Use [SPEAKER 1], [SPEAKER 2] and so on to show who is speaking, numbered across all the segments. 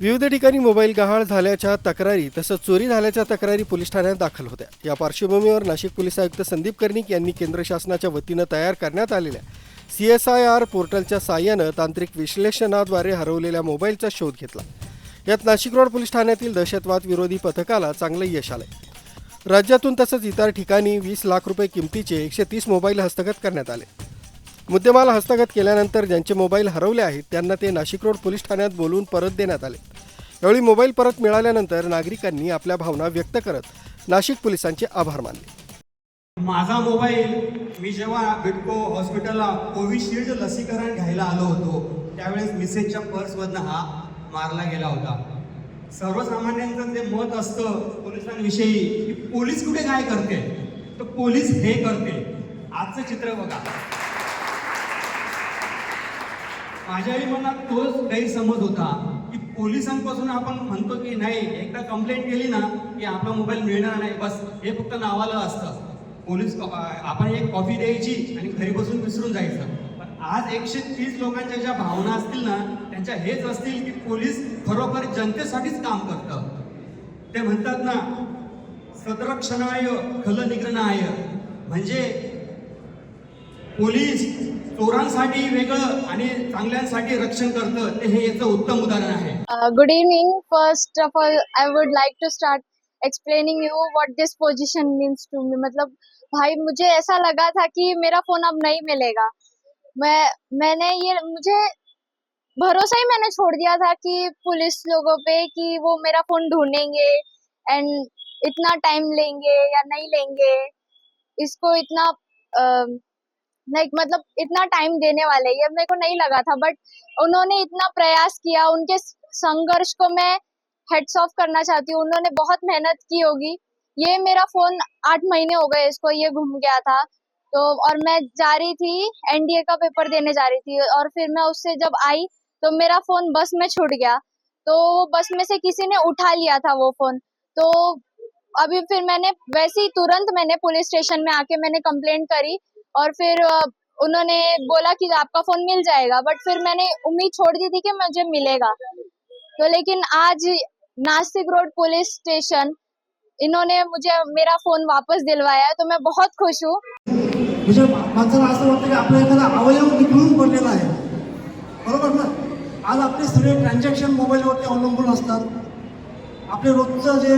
[SPEAKER 1] विविध ठिकाणी मोबाईल गहाळ झाल्याच्या तक्रारी तसंच चोरी झाल्याच्या तक्रारी पोलीस ठाण्यात दाखल होत्या. या पार्श्वभूमीवर नाशिक पोलीस आयुक्त संदीप कर्णिक यांनी केंद्र शासनाच्या वतीनं तयार करण्यात आलेल्या सी एस आय आर पोर्टलच्या साह्यानं तांत्रिक विश्लेषणाद्वारे हरवलेल्या मोबाईलचा शोध घेतला. यात नाशिक रोड पोलीस ठाण्यातील दहशतवाद विरोधी पथकाला चांगलं यश आलंय. राज्यातून तसंच इतर ठिकाणी वीस लाख रुपये किमतीचे एकशे तीस मोबाईल हस्तगत करण्यात आले. मुद्देमाल हस्तगत केल्यानंतर ज्यांचे मोबाईल हरवले आहेत त्यांना ते नाशिक रोड पोलीस ठाण्यात बोलवून परत देण्यात आले. यावेळी मोबाईल परत मिळाल्यानंतर नागरिकांनी आपल्या भावना व्यक्त करत नाशिक पोलिसांचे आभार मानले.
[SPEAKER 2] माझा मोबाईल मी जेव्हा बिटको हॉस्पिटलला कोविशिल्ड लसीकरण घ्यायला आलो होतो त्यावेळेस मिसेजच्या पर्समधनं हा मारला गेला होता. सर्वसामान्यांचं जे मत असतं पोलिसांविषयी की पोलीस कुठे काय करते? तर पोलीस हे करते. आजचं चित्र बघा. माझ्याही मनात तोच गैरसमज होता की पोलिसांपासून आपण म्हणतो की नाही एकदा कंप्लेंट केली ना की आपला मोबाईल मिळणार नाही बस हे फक्त नावाला असतं. पोलीस आपण एक कॉफी द्यायची आणि घरी बसून विसरून जायचं. पण आज एकशे तीस लोकांच्या ज्या भावना असतील ना त्यांच्या हेच असतील की पोलीस खरोखर जनतेसाठीच काम करतं. ते म्हणतात ना सदरक्षणाय खलनिग्रणाय म्हणजे पोलीस चोरांसाठी वेगळं आणि चांगल्यांसाठी रक्षण करतं ते हे याचं उत्तम उदाहरण आहे.
[SPEAKER 3] Good evening first of all I would would to start explaining you you this this position to me मतलब भाई मुझे ऐसा लगा था कि मेरा फोन अब नहीं मिलेगा। मैं मैंने ये मुझे भरोसा ही मैंने छोड़ दिया था कि पुलिस लोगों पे कि वो मेरा फोन ढूंढेंगे एंड इतना टाइम लेंगे या नहीं लेंगे। इसको इतना लाइक मतलब इतना टाइम देने वाले, ये मेरे को नहीं लगा था बट उन्होंने इतना प्रयास किया, उनके संघर्ष को मैं हेड्स ऑफ़ करना चाहती हूँ। उन्होंने बहुत मेहनत की होगी। ये मेरा फ़ोन आठ महीने हो गए इसको, ये घूम गया था। तो और मैं जा रही थी एनडीए का पेपर देने जा रही थी, और फिर मैं उससे जब आई तो मेरा फ़ोन बस में छूट गया। तो बस में से किसी ने उठा लिया था वो फ़ोन तो अभी फिर मैंने, वैसे ही तुरंत मैंने पुलिस स्टेशन में आके मैंने कंप्लेंट करी और फिर उन्होंने बोला कि आपका फ़ोन मिल जाएगा बट फिर मैंने उम्मीद छोड़ दी थी कि मुझे मिलेगा। तो लेकिन आज नासिक रोड पुलिस स्टेशन, इन्होंने मुझे, मेरा फ़ोन वापस दिलवाया तो मैं बहुत खुश हूँ।
[SPEAKER 4] म्हणजे माणसाला असं वाटतं की आपला एखादा अवयव निघून पडलेला आहे बरोबर ना? आज आपले सगळे ट्रान्झॅक्शन मोबाईलवरती अवलंबून असतात। आपले रोजचं जे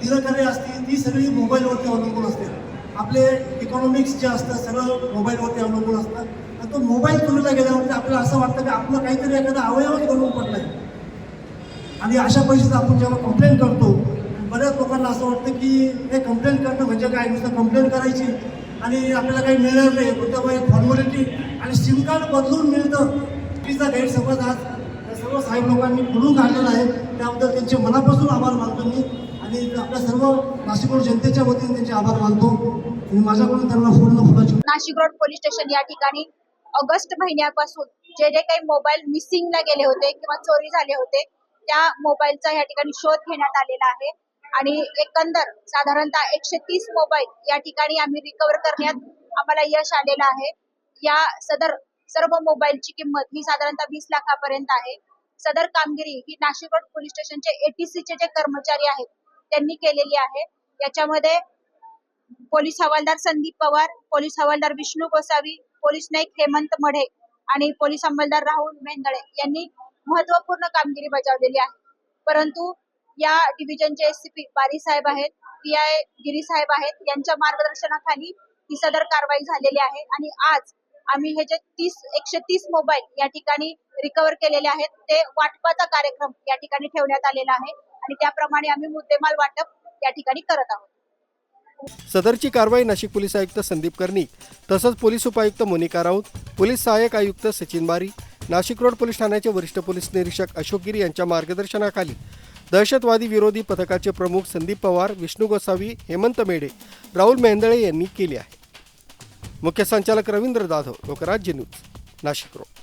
[SPEAKER 4] दिनकार्य असतील, ती सगळी मोबाईलवरती अवलंबून असते. आपले इकॉनॉमिक्स जे असतात सगळं मोबाईलवरती अवलंबून असतात. आणि तो मोबाईल चोरीला गेल्यावरती आपल्याला असं वाटतं की आपलं काहीतरी एखादा अवयवच बनवून पडलाय. आणि अशा परिस्थितीत आपण जेव्हा कंप्लेंट करतो बऱ्याच लोकांना असं वाटतं की हे कंप्लेंट करणं म्हणजे काय? नुसतं कंप्लेंट करायची. आणि आपल्याला काही मिळणार नाही. त्यामुळे एक फॉर्मॅलिटी आणि सिम कार्ड बदलून मिळतं. तिचा गैरसमज आज सर्व साहेब लोकांनी खुलून काढलेला आहे. त्याबद्दल त्यांचे मनापासून आभार मानतो मी. आणि आपल्या सर्व नाशिकरोड जनतेच्या वतीने त्यांचे आभार मानतो. आणि माझ्याकडून त्यांना पूर्ण फुलाची
[SPEAKER 5] नाशिक रोड पोलीस स्टेशन या ठिकाणी ऑगस्ट महिन्यापासून जे जे काही मोबाईल मिसिंगला गेले होते किंवा चोरी झाले होते त्या मोबाईलचा या ठिकाणी शोध घेण्यात आलेला आहे. आणि एकंदर साधारणतः एकशे तीस मोबाईल या ठिकाणी आम्ही रिकवर करण्यात आम्हाला यश आलेलं आहे. या सदर सर्व मोबाईलची किंमत ही साधारणतः वीस लाखापर्यंत आहे. सदर कामगिरी ही नाशिक रोड पोलीस स्टेशनचे एटीसीचे जे कर्मचारी आहेत त्यांनी केलेली आहे. याच्यामध्ये पोलीस हवालदार संदीप पवार पोलीस हवालदार विष्णू गोसावी पोलीस नाईक हेमंत मढे आणि पोलीस अंमलदार राहुल मेंदळे यांनी महत्त्वपूर्ण कामगिरी बजावलेली आहे. परंतु या डिव्हिजनचे एसीपी बारी साहेब आहेत पी आय गिरी साहेब आहेत यांच्या मार्गदर्शनाखाली ही सदर कारवाई झालेली आहे आणि आज आम्ही हे जे तीस एकशे तीस मोबाईल या ठिकाणी रिकव्हर केलेले आहेत ते वाटपाचा कार्यक्रम या ठिकाणी ठेवण्यात आलेला आहे. आणि त्याप्रमाणे आम्ही मुद्देमाल वाटप या ठिकाणी करत आहोत.
[SPEAKER 1] सदरची कारवाई नाशिक पोलीस आयुक्त संदीप कर्णिक तसंच पोलीस उपायुक्त मोनिका राऊत पोलीस सहाय्यक आयुक्त सचिन बारी नाशिक रोड पोलीस ठाण्याचे वरिष्ठ पोलीस निरीक्षक अशोक गिरी यांच्या मार्गदर्शनाखाली दहशतवादी विरोधी पथकाचे प्रमुख संदीप पवार विष्णू गोसावी हेमंत मेढे राहुल मेंदळे यांनी केली आहे. मुख्य संचालक रवींद्र जाधव लोकराज्य न्यूज नाशिक रोड.